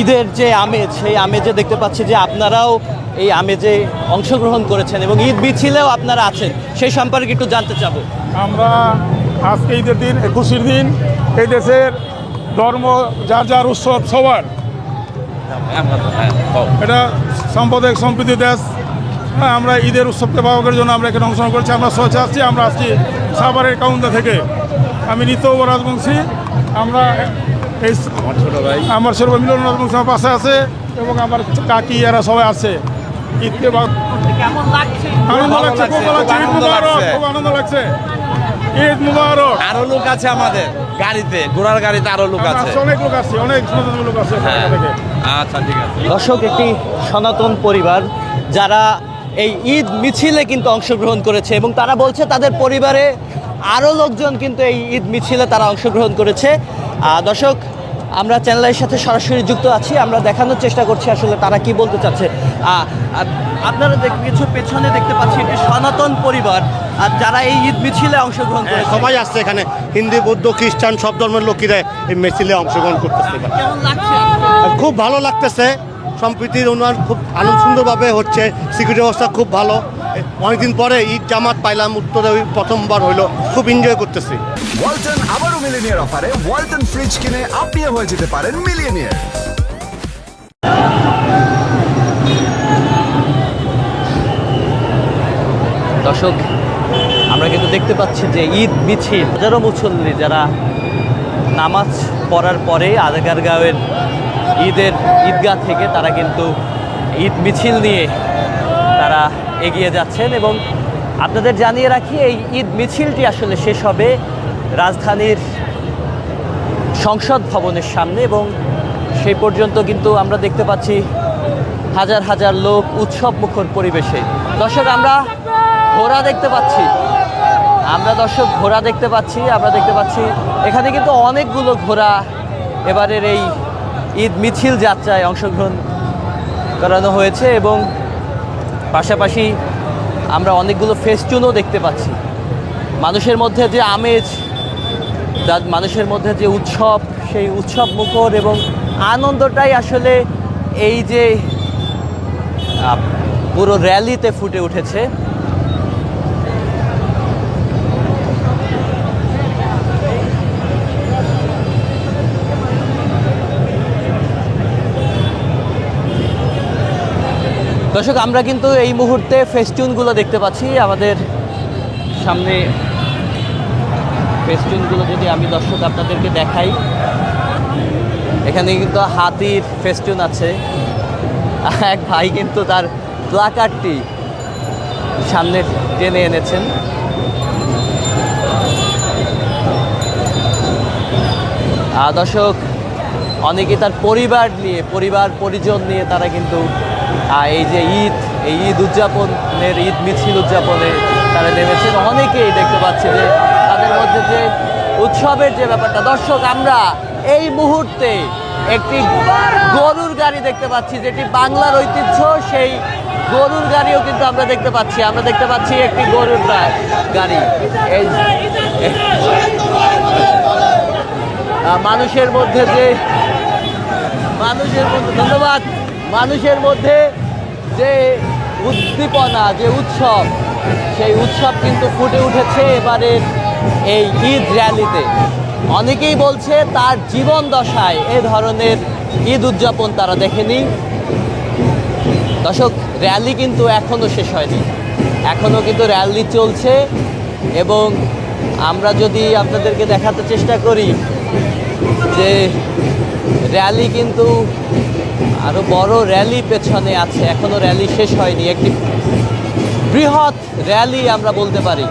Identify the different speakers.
Speaker 1: ঈদের যে আমেজ, সেই আমেজে দেখতে পাচ্ছি যে আপনারাও এই আমেজে অংশগ্রহণ করেছেন এবং ঈদ মিছিলেও আপনারা আছেন। সেই সম্পর্কে একটু জানতে চাবো।
Speaker 2: আমরা আজকে ঈদের দিন, একুশের দিন এই দেশের ধর্ম, যার যার উৎসব সবার। এটা সাম্প্রদায়িক সম্প্রীতি দেশ। হ্যাঁ আমরা ঈদের উৎসবকে পালনের জন্য আমরা এখানে অংশগ্রহণ করছি, আমরা সোচে আসছি আমরা আসছি সাভারের কাউন্টা থেকে। আমি নিত্য রাজবংশী আমরা এই
Speaker 3: আমার ছোট ভাই।
Speaker 2: আমার সর্ব মিলন রাজবংশী আমার পাশে আছে এবং আমার কাকি এরা সবাই আছে। ঈদকে আনন্দ
Speaker 3: ভালো
Speaker 2: লাগছে খুব
Speaker 3: লাগছে,
Speaker 2: ঈদ মুবারক
Speaker 3: লাগছে।
Speaker 2: খুব আনন্দ লাগছে। ঈদ মুবারক।
Speaker 3: আরও লোক আছে আমাদের গাড়িতে ঘোড়ার গাড়িতে আরও লোক আছে।
Speaker 2: অনেক লোক আছে অনেক সুন্দর লোক আছে
Speaker 3: হ্যাঁ। আচ্ছা ঠিক আছে।
Speaker 1: দর্শক একটি সনাতন পরিবার যারা এই ঈদ মিছিলে কিন্তু অংশগ্রহণ করেছে এবং তারা বলছে তাদের পরিবারে আরও লোকজন কিন্তু এই ঈদ মিছিলে তারা অংশগ্রহণ করেছে। দর্শক আমরা চ্যানেলের সাথে সরাসরি যুক্ত আছি। আমরা দেখানোর চেষ্টা করছি আসলে তারা কি বলতে চাচ্ছে। আপনারা কিছু পেছনে দেখতে পাচ্ছি একটি সনাতন পরিবার আর যারা এই ঈদ মিছিলে অংশগ্রহণ
Speaker 4: হ্যাঁ,
Speaker 1: করেছে।
Speaker 4: সবাই আসছে এখানে। হিন্দু বৌদ্ধ খ্রিস্টান সব ধর্মের লোকেরা এই মিছিলে অংশগ্রহণ করতেছে
Speaker 1: কেমন লাগছে
Speaker 4: খুব ভালো লাগতেছে। সম্প্রীতির উন্নয়ন খুব আনন্দ সুন্দরভাবে হচ্ছে। সিকিউরিটি ব্যবস্থা খুব ভালো। অনেকদিন পরে ঈদ জামাত পাইলাম উত্তরে ওই প্রথমবার হইল। খুব এনজয় করতেছি।
Speaker 5: ওয়ালটন আবারও মিলিনিয়ার অফারে ওয়ালটন ফ্রিজ কিনে আপনিও হয়ে যেতে পারেন মিলিয়নিয়ার।
Speaker 1: দর্শক আমরা কিন্তু দেখতে পাচ্ছি যে ঈদ মিছিল। হাজারো মুসল্লি যারা নামাজ পড়ার পরে আগারগাঁওয়ের ঈদের ঈদগাহ থেকে তারা কিন্তু ঈদ মিছিল নিয়ে তারা এগিয়ে যাচ্ছেন এবং আপনাদের জানিয়ে রাখি, এই ঈদ মিছিলটি আসলে শেষ হবে রাজধানীর সংসদ ভবনের সামনে এবং সেই পর্যন্ত কিন্তু আমরা দেখতে পাচ্ছি হাজার হাজার লোক উৎসব মুখর পরিবেশে। দর্শক, আমরা ঘোড়া দেখতে পাচ্ছি। আমরা দর্শক, ঘোড়া দেখতে পাচ্ছি, আমরা দেখতে পাচ্ছি এখানে কিন্তু অনেকগুলো ঘোড়া এবারের এই ঈদ মিছিল যাত্রায় অংশগ্রহণ করানো হয়েছে এবং পাশাপাশি আমরা অনেকগুলো ফেস্টুনও দেখতে পাচ্ছি। মানুষের মধ্যে যে আমেজ মানুষের মধ্যে যে উৎসব, সেই উৎসব মুখর এবং আনন্দটাই আসলে এই যে পুরো র্যালিতে ফুটে উঠেছে। দর্শক, আমরা কিন্তু এই মুহূর্তে ফেস্টুনগুলো দেখতে পাচ্ছি। আমাদের সামনে ফেস্টুনগুলো যদি আমি দর্শক আপনাদেরকে দেখাই এখানে কিন্তু হাতির ফেস্টুন আছে। এক ভাই কিন্তু তার প্লাকারটি সামনে টেনে এনেছেন। দর্শক অনেকে তার পরিবার নিয়ে, পরিবার, পরিজন নিয়ে তারা কিন্তু আহ, এই যে ঈদ এই ঈদ উদযাপনের ঈদ মিছিল উদযাপনে তারা নেমেছেন অনেকেই দেখতে পাচ্ছে যে তাদের মধ্যে যে উৎসবের যে ব্যাপারটা দর্শক আমরা এই মুহূর্তে একটি গরুর গাড়ি দেখতে পাচ্ছি যেটি বাংলার ঐতিহ্য সেই গরুর গাড়িও কিন্তু আমরা দেখতে পাচ্ছি। আমরা দেখতে পাচ্ছি একটি গরুর গাড়ি। মানুষের মধ্যে যে মানুষের মধ্যে ধন্যবাদ। মানুষের মধ্যে যে উদ্দীপনা, যে উৎসব, সেই উৎসব কিন্তু ফুটে উঠেছে এবারের এই ঈদ র্যালিতে। অনেকেই বলছে তার জীবন দশায় এ ধরনের ঈদ উদযাপন তারা দেখেনি। দর্শক, র্যালি কিন্তু এখনও শেষ হয়নি। এখনও কিন্তু র্যালি চলছে এবং আমরা যদি আপনাদেরকে দেখাতে চেষ্টা করি যে র্যালি কিন্তু আরও বড় র্যালি পেছনে আছে, এখনও র্যালি শেষ হয়নি, একটি বৃহৎ র্যালি আমরা বলতে পারি।